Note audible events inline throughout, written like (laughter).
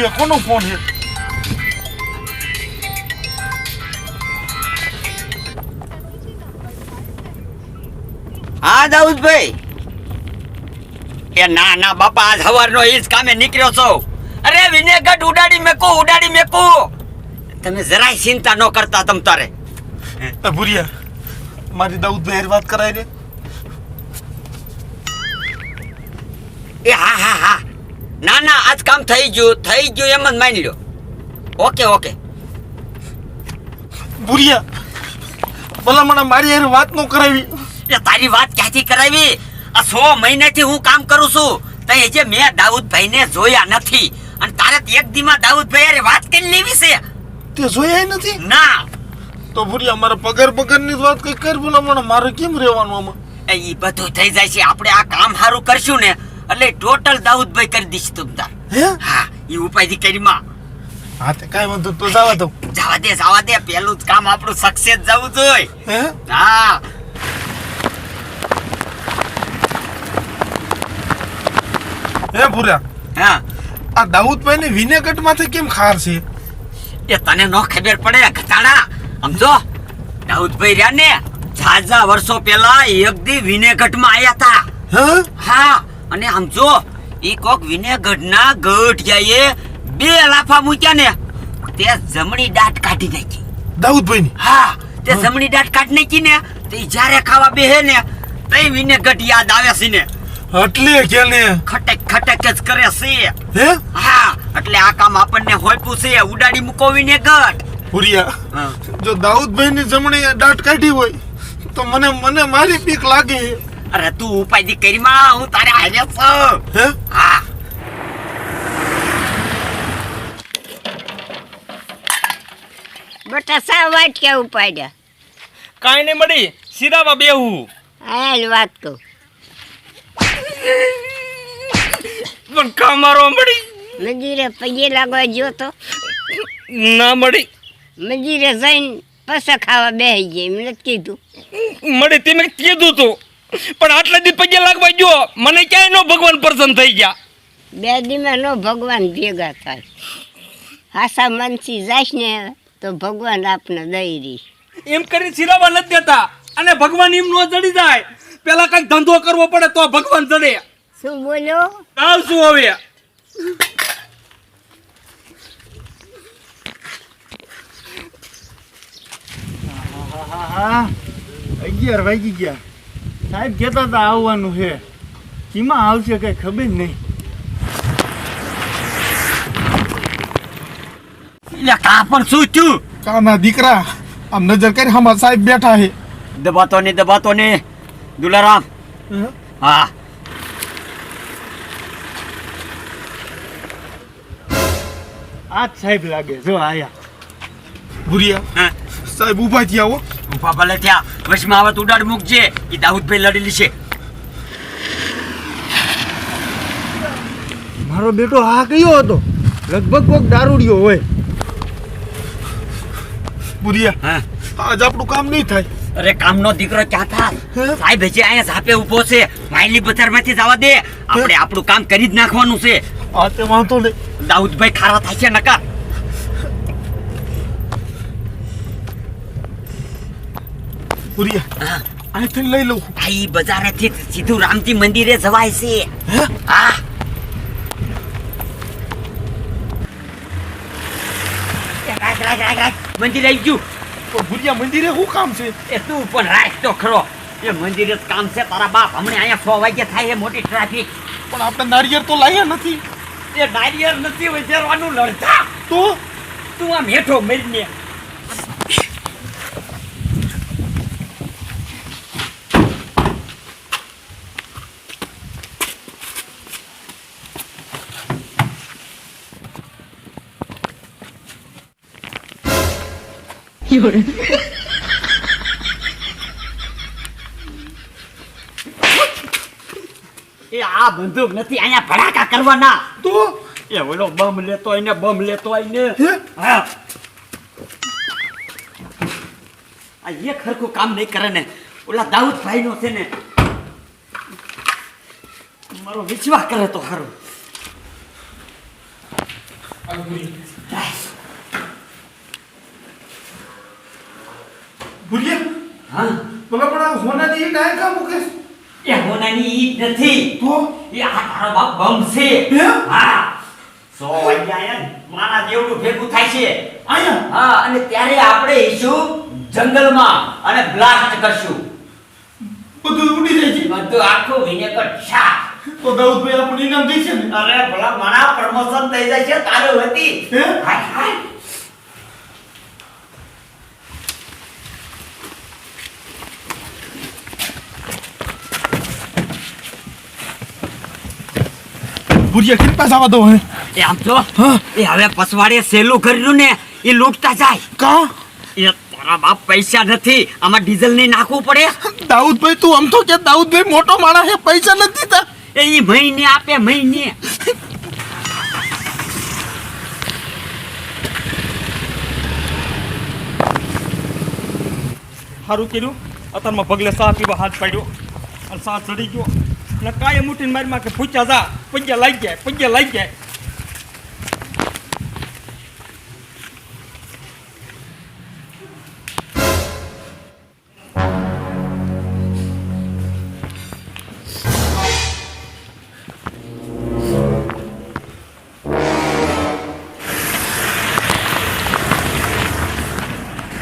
ભૂરિયા કોનો ફોન છે હા દાઉદભાઈ. એ ના ના બાપા આજ સવારનો ઈજ કામે નીકળ્યો છો. અરે વિનેગર ઉડાડી મેકો ઉડાડી મેકો. તમે જરાય ચિંતા ન કરતા તમ તારે. ભૂરિયા મારી દાઉદભાઈ હારે વાત કરાય રે એ હા હા હા. ના ના આજ કામ થઈ ગયું થઈ ગયું એમ જ માની લ્યો. Okay okay. ભૂરિયા ભલા મને મારી હારે વાત ન કરાવી. એ તારી વાત ક્યાંથી કરાવી? આ સો મહિનાથી હું કામ કરું છું. તો એ જે મેં દાઉદભાઈને જોયા નથી. અને તારે એક દીમાં દાઉદભાઈ હારે વાત કરી લેવી છે. તે જોયા નથી? ના. તો ભુરિયા મારા પગાર પગારની વાત કઈ કર બોલા મને મારે કેમ રહેવાનું આમાં? એ બધું થઈ જાય છે. આપણે આ કામ સારું કરશું ને એટલે ટોટલ દાઉદભાઈ કરી દઈશ તું તાર હે ઈ ઉપાયથી કરીમાં હા તે કાંઈ વાંધો તો જવા દો. જવા દે જવા દે પેલું જ કામ આપણું સક્સેસ જવું જોઈએ. હા? એ ભૂરા હા. આ દાઉદભાઈ ને વિનેગટમાંથી કેમ ખાર છે? એ તને નો ખબર પડે ઘટાડા સમજો? દાઉદભાઈ રહ્યા ને ઝાઝા વર્ષો પહેલા એક દી વિનેગઢમાં આયા હતા હા. અને આમ જો ઈ કોક વિનેગઢના ગઢિયાએ બે લાફા મૂક્યા ને તે જમણી દાંત કાઢી નાખી. દાઉદભાઈ ની હા તે જમણી દાંત કાઢી નાખી ને તે જ્યારે ખાવા બેહે ને તે વિનેગઢ યાદ આવે છે ને. એટલે કે ને. ખટક ખટક જ કરે છે. હે? હા એટલે આ કામ આપણને હોયપું છે ઉડાડી મૂકો વિનેગઢ. પુરિયા. જો દાઉદભાઈ ની જમણી દાંત કાઢી હોય તો મને મને મારી પીક લાગે. અરે તું ઉપાયથી કરીમાં હું તારે હાજર છું. હે? હા. બટા સા વાત કે ઉપાડ્યા કાઈ નહીં મળી સીધામાં બેહું. હાલ વાત કહું પણ કા મારો મળી. મંદિરે પગે લાગવા ગયો તો? ના મળી. મંદિરે જઈને પૈસા ખાવા બેસી જાય એમ નથી કીધું. મળી તમે કીધું તું. પણ આટલા દી પગે લાગવા જો મને ક્યાંય નો ભગવાન પ્રસન્ન થઈ ગયા. બે દીમાં નો ભગવાન ભેગા થાય. હાસા મનથી જાય ને તો ભગવાન આપને દઈ રહી એમ કરી સિરાવા નથી દેતા. અને ભગવાન એમ નો જડી જાય. પેલા કંઈક ધંધો કરવો પડે તો ભગવાન જડે. શું બોલ્યો કાલ શું હવે હા. અગિયાર વાગી ગયા. સાહેબ કહેતા હતા આવવાનું છે. કીમાં આવશે કઈ ખબર નહીં. એટલે કા પણ શું થયું? કાના દીકરા આમ નજર કરી હમા સાહેબ બેઠા છે. દબાતો ને દબાતો ને દુલારામ. હા? આ સાહેબ લાગે જો આયા. ભૂરિયા હા. સાહેબ ઊભા થયા હો. ઊભા ભલે ત્યાં વચમાં આવત ઉડાડ મૂકજે. એ દાઉદભાઈ લડેલી છે. મારો બેટો હા કયો હતો? લગભગ કોક દારૂડિયો હોય. બુરિયા હા. આજ આપણું કામ નહીં થાય. અરે કામનો દીકરો ક્યાં થાય? સાહેબ હજી અહીંયા ઝાપે ઊભો છે. માયલી બજારમાંથી જવા દે. આપણે આપણું કામ કરી જ નાખવાનું છે. આ તે વાંધો નહીં. દાઉદભાઈ ખારા થાય છે નકા ભૂરિયા હા. અહીંથી લઈ લઉં ભાઈ બજારેથી સીધું રામજી મંદિરે જવાય છે. હે? હા. રાખ રાખ રાખ રાખ. મંદિર આવી ગયું. પણ ભૂરિયા મંદિરે શું કામ છે? એ તું પણ રાખ તો ખરો. એ મંદિરે જ કામ છે. તારા બાપ હમણાં અહીંયા સો વાગે થાય એ મોટી ટ્રાફિક પણ આપણે નારિયેર તો લાવ્યા નથી. એ નારિયેર નથી વધારવાનું લડતા તો? તું આમ હેઠો મરીને (laughs) એ આ બંદૂક નથી અહીંયા ભડાકા કરવાના. તો? એ ઓલો બમ લેતો આઈને ને બમ લેતો આઈને ને. હા? આ એક ખરખું કામ નહીં કરે ને. ઓલા દાઉદભાઈ નો છે ને મારો વિશ્વાસ કરે તો ખરું. ભૂલ્યા હા. બોલા પણ આ હોનાની ઈંટ આ કાં મૂકે? એ હોનાની ઈટ નથી. તો? એ આ તારો બાપ બમ છે. હા? સો આયા મારા દેવનું ભેગું થાય છે. હા અને ત્યારે આપણે ઈશું જંગલમાં અને બ્લાસ્ટ કરશું. બધું ઉડી જાય છે. બધું આખું વિનેગર છા તો દાઉદભાઈ આપણને ઇનામ ને? અરે ભલા મારા પ્રમોશન થઈ જાય છે તારું હતી. હાય હાય. ભૂરિયા કેટલા પૈસા વાદો હે. એ આમ તો. એ હવે પસવાડે સેલું કર્યું ને એ લૂંટતા જાય. કા? એ તારા બાપ પૈસા નથી આમાં ડીઝલ નહીં નાખવું પડે. દાઉદભાઈ તું આમ તો કે દાઉદભાઈ મોટો માણસ હે પૈસા નથી તા. એ ઈ મહિને આપે મહિને. સારું કર્યું. અત્યારમાં પગલે સા પીવા હાથ પાડ્યો. અને સા ચડી ગયો. અને કાંઈ મુઠીને મારીમાં કે પૂછ્યા જા. પગ્યા લાગી જાય પગ્યા લાગી જાય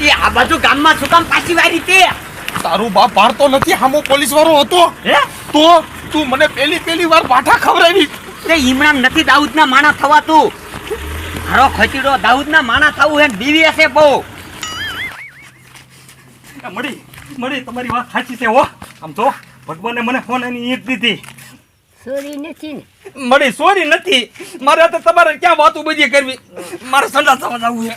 એ આ બાજુ ગામમાં શું કામ પાછી વારી તે? તારું બાપ ભારતો નથી હામો પોલીસ વાળો હતો. હે? તો તું મને પેલી પેલી વાર પાઠા ખવડાવી. તે ઈમરાન નથી દાઉદના માણા થવા તું. મારો ખચીડો દાઉદના માણા થવું એમ બીવી હશે બહુ. મળી મળી તમારી વાત સાચી છે હો. આમ તો ભગવાને મને ફોન એની ઈટ દીધી. સોરી નથી ને. મળી સોરી નથી. મારે તો તમારે ક્યાં વાતો બધી કરવી? મારે સંડા થવા જવું છે.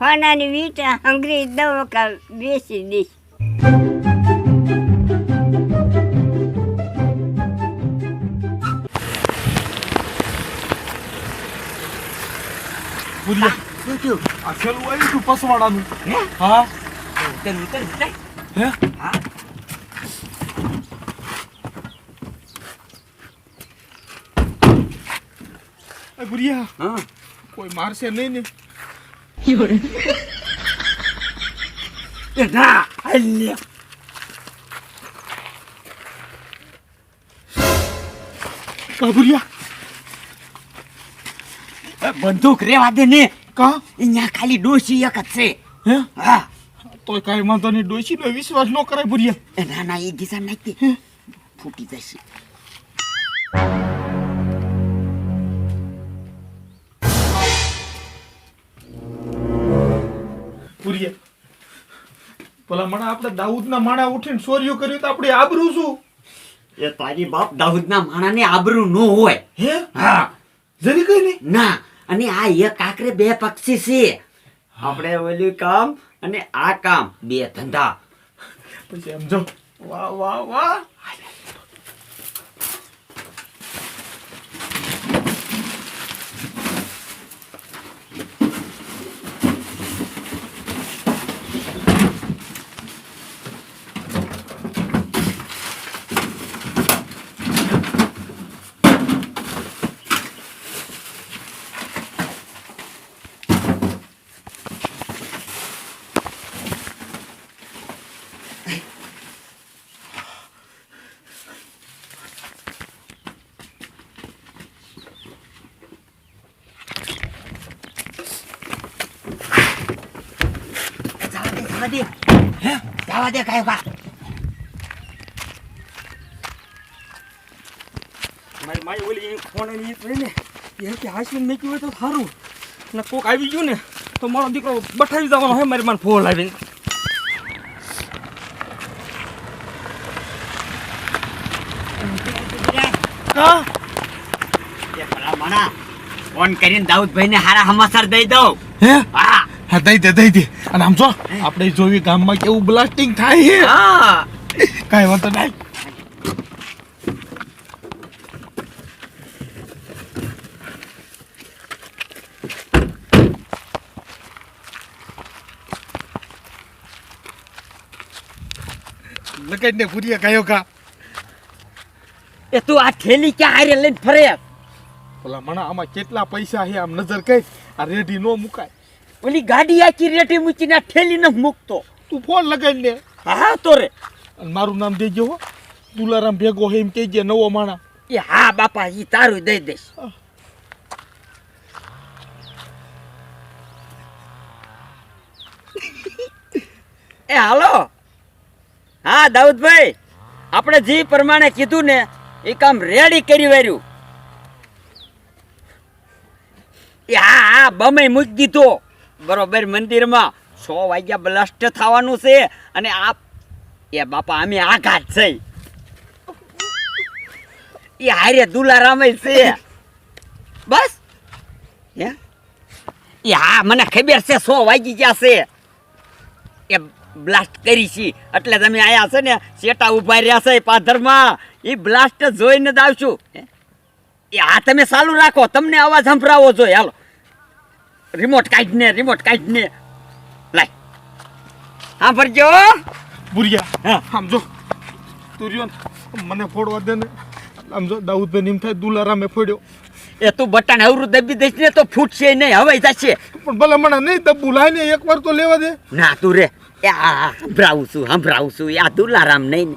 હોનાની વીટા હંગરી દવકા બેસી દઈશ ભૂરિયા આ છેલ્લું આવ્યું તું પસવાડાનું. હે? હા. ઉતર ઉતર ઉતર. હે? હા. એ ભૂરિયા હા. કોઈ મારશે નહીં ને? એ ના અલ્યા કા બંદૂક રેવા દે ને. કા? અહીંયા ખાલી ડોસી એક જ છે. હે? હા. તોય કાંઈ વાંધો નહીં. ડોશીનો વિશ્વાસ ન કરાય ભૂરિયા એ ના ના એ દિશા નાખી ફૂટી જશે. ભૂરિયા પેલા મણા આપણે દાઉદના માણા ઉઠીને ચોર્યું કર્યું તો આપણે આબરું શું? એ તારી બાપ દાઉદના માણાને આબરૂ ન હોય. હે? હા. જરી કઈ નહીં? ના અને આ એક આકરે બે પક્ષી છે. આપણે ઓલું કામ અને આ કામ બે ધંધા. પછી એમ જો. વાહ વાહ વાહ. જવા દે હે? જવા દે કાંઈ વા મારી માય ઓલી ફોન એની ઈટ રહી ને એ કે હાસીને મેક્યું હોય તો સારું. ને કોક આવી ગયું ને તો મારો દીકરો બઠાવી જવાનો હે મારી માન ફોન કા માણા ફોન કરીને દાઉદભાઈને હારા સમાચાર દઈ દઉં. હે. હા દઈ દે દઈ દે. અને આમ જો આપણે જોવી ગામમાં કેવું બ્લાસ્ટિંગ થાય હા. કાંઈ વાંધો નહીં. લગાડીને ભૂરિયા કયો કા એ તું આ થેલી ક્યાં હારે લઈને ફરે? ભલા મણા આમાં કેટલા પૈસા છે આમ નજર કઈ આ રેડી નો મુકાય. ઓલી ગાડી આખી રેટી મૂકીને આ થેલી ન મૂકતો. તું ફોન લગાડીને હા તો રે. મારું નામ દેજો હો. તુલારામ ભેગો હે એમ કહેજે નવો માણા એ હા બાપા એ તારું દઈ દઈશ. (laughs) એ હાલો. હા દાઉદભાઈ આપણે જે પ્રમાણે કીધું ને એ કામ રેડી કરી વાર્યું. એ હા હા બમે મૂકી દીધો. બરોબર, મંદિરમાં સો વાગ્યા બ્લાસ્ટ થવાનું છે અને આ એ બાપા, અમે આઘાત છે. એ હારે દુલારામે છે. બસ. એ હા, મને ખબર છે, સો વાગી ગયા છે. એ બ્લાસ્ટ કરી છે. એટલે તમે આયા છે ને સેટા ઊભા રહ્યા છે પાથરમાં. એ બ્લાસ્ટ જોઈને જ આવશું. એ હા, તમે ચાલુ રાખો, તમને અવાજ સંભળાવો જોઈએ. હાલો. રિમોટ કાઢને રિમોટ કાઢને લાય. હા ભરજો બુરિયા. હા. સમજો તું રહ્યો મને ફોડવા દે ને. સમજો જો દાઉદભાઈ નિમ થાય દુલારામે ફોડ્યો. એ તું બટન અવરું દબી દઈશ ને તો ફૂટશે નહીં હવાઈ જશે. પણ ભલે મને નહીં દબ્બુ એક એકવાર તો લેવા દે. ના તું રે. એ આ સંભળાવું છું સંભળાવું છું. આ દુલારામ નહીં ને.